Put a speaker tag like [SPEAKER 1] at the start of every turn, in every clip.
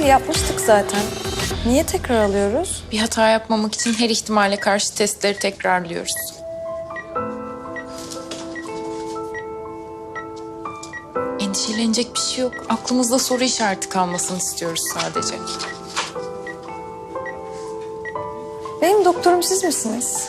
[SPEAKER 1] değil yapmıştık zaten. Niye tekrar alıyoruz?
[SPEAKER 2] Bir hata yapmamak için her ihtimale karşı testleri tekrarlıyoruz. Endişelenecek bir şey yok. Aklımızda soru işareti kalmasını istiyoruz sadece.
[SPEAKER 1] Benim doktorum siz misiniz?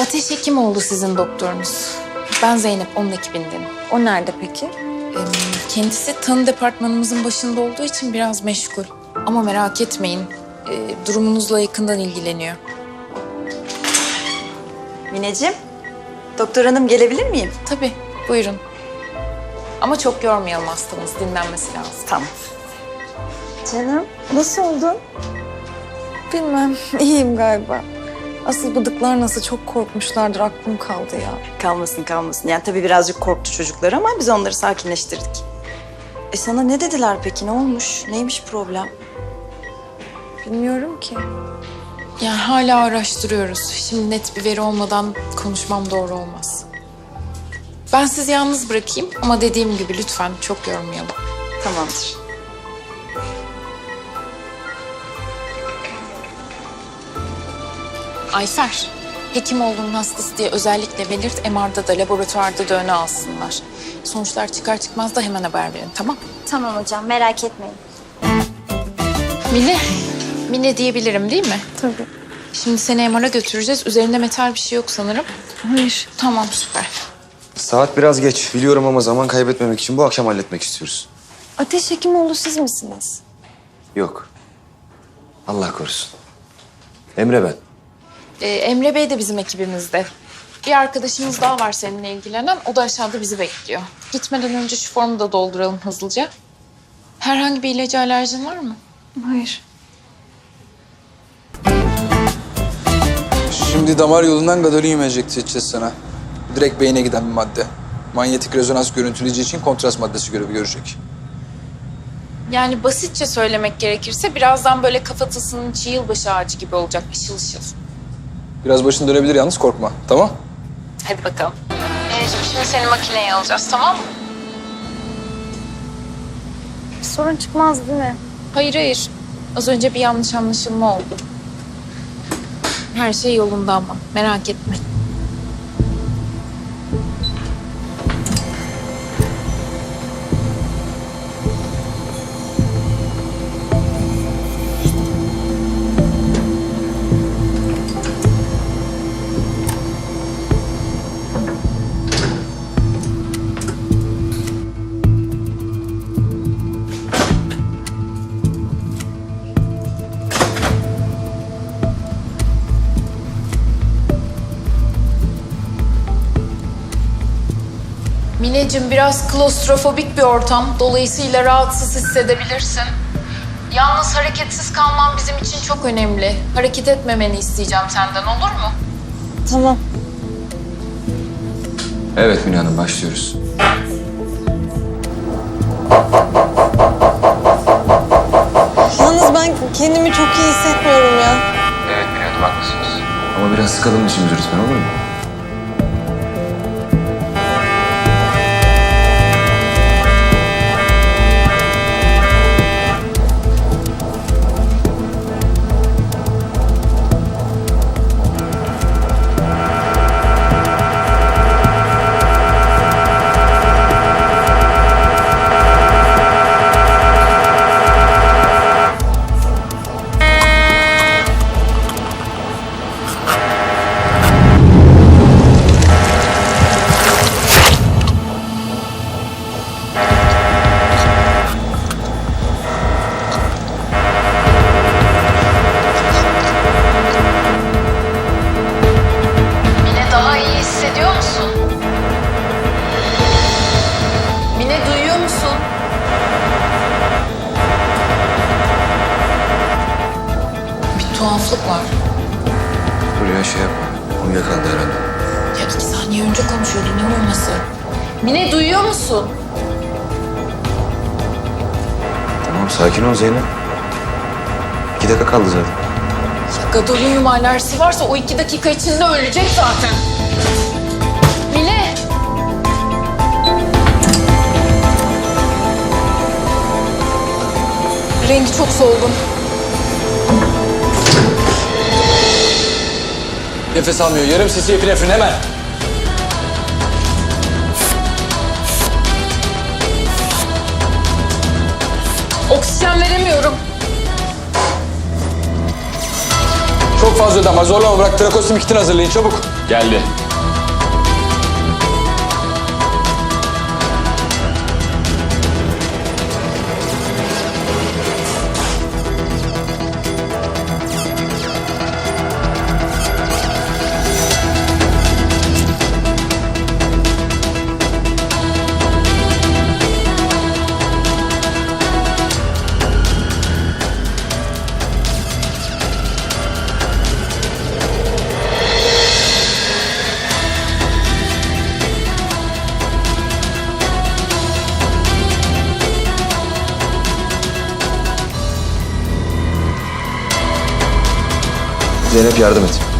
[SPEAKER 2] Ateş Hekimoğlu sizin doktorunuz. Ben Zeynep, onun ekibindenim.
[SPEAKER 1] O nerede peki?
[SPEAKER 2] Kendisi tanı departmanımızın başında olduğu için biraz meşgul. Ama merak etmeyin, ee, durumunuzla yakından ilgileniyor.
[SPEAKER 3] Mineciğim, doktor hanım gelebilir miyim?
[SPEAKER 2] Tabii, buyurun. Ama çok yormayalım hastamız, dinlenmesi lazım.
[SPEAKER 3] Tamam.
[SPEAKER 1] Canım nasıl oldun? Bilmem iyiyim galiba. Asıl bıdıklar nasıl çok korkmuşlardır aklım kaldı ya.
[SPEAKER 3] Kalmasın kalmasın. Yani tabii birazcık korktu çocuklar ama biz onları sakinleştirdik. E sana ne dediler peki? Ne olmuş? Neymiş problem?
[SPEAKER 1] Bilmiyorum ki.
[SPEAKER 2] Yani hala araştırıyoruz. Şimdi net bir veri olmadan konuşmam doğru olmaz. Ben sizi yalnız bırakayım ama dediğim gibi lütfen çok yormayalım.
[SPEAKER 3] Tamamdır.
[SPEAKER 2] Ayfer, Hekimoğlu'nun hastası diye özellikle belirt, MR'da da laboratuvarda da öne alsınlar. Sonuçlar çıkar çıkmaz da hemen haber verin, tamam?
[SPEAKER 4] Tamam hocam merak etmeyin.
[SPEAKER 2] Mine, Mine diyebilirim değil mi?
[SPEAKER 1] Tabii.
[SPEAKER 2] Şimdi seni MR'a götüreceğiz. Üzerinde metal bir şey yok sanırım.
[SPEAKER 1] Hayır.
[SPEAKER 2] Tamam, süper.
[SPEAKER 5] Saat biraz geç biliyorum ama zaman kaybetmemek için bu akşam halletmek istiyoruz.
[SPEAKER 1] Ateş Hekimoğlu siz misiniz?
[SPEAKER 5] Yok. Allah korusun. Emre ben.
[SPEAKER 2] Ee, Emre Bey de bizim ekibimizde. Bir arkadaşımız daha var seninle ilgilenen. O da aşağıda bizi bekliyor. Gitmeden önce şu formu da dolduralım hızlıca. Herhangi bir ilaca alerjin var mı?
[SPEAKER 1] Hayır.
[SPEAKER 6] Şimdi damar yolundan gadolinium enjekte edeceğiz sana. Direkt beyne giden bir madde. Manyetik rezonans görüntüleyici için kontrast maddesi görevi görecek.
[SPEAKER 2] Yani basitçe söylemek gerekirse birazdan böyle kafatasının içi yılbaşı ağacı gibi olacak ışıl ışıl.
[SPEAKER 6] Biraz başın dönebilir yalnız korkma. Tamam?
[SPEAKER 2] Hadi bakalım. Denizciğim şimdi seni makineye alacağız tamam mı?
[SPEAKER 1] Bir sorun çıkmaz değil mi?
[SPEAKER 2] Hayır hayır. Az önce bir yanlış anlaşılma oldu. Her şey yolunda ama merak etme. Mineciğim biraz klostrofobik bir ortam. Dolayısıyla rahatsız hissedebilirsin. Yalnız hareketsiz kalman bizim için çok önemli. Hareket etmemeni isteyeceğim senden olur mu?
[SPEAKER 1] Tamam.
[SPEAKER 5] Evet Mine Hanım başlıyoruz.
[SPEAKER 1] Yalnız ben kendimi çok iyi hissetmiyorum ya.
[SPEAKER 5] Evet Mine Hanım haklısınız. Ama biraz sıkalım dişimizi lütfen olur mu?
[SPEAKER 2] Tuhaflık var.
[SPEAKER 5] Dur ya şey yapma. Uyuyakaldı herhalde.
[SPEAKER 2] Ya iki saniye önce konuşuyordu ne olması? Mine duyuyor musun?
[SPEAKER 5] Tamam sakin ol Zeynep. İki dakika kaldı zaten.
[SPEAKER 2] Ya gadolinium alerjisi varsa o iki dakika içinde ölecek zaten. Mine! Rengi çok solgun.
[SPEAKER 6] Nefes almıyor. Yarım sesi epinefrin hemen.
[SPEAKER 2] Oksijen veremiyorum.
[SPEAKER 6] Çok fazla damar. Zorlama bırak. Trakosim kitin hazırlayın çabuk.
[SPEAKER 5] Geldi. Zeynep yardım et.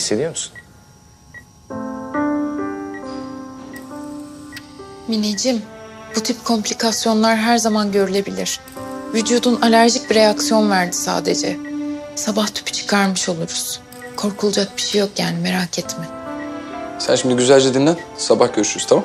[SPEAKER 5] Hissediyor musun?
[SPEAKER 2] Mineciğim, bu tip komplikasyonlar her zaman görülebilir. Vücudun alerjik bir reaksiyon verdi sadece. Sabah tüpü çıkarmış oluruz. Korkulacak bir şey yok yani merak etme.
[SPEAKER 6] Sen şimdi güzelce dinlen. Sabah görüşürüz tamam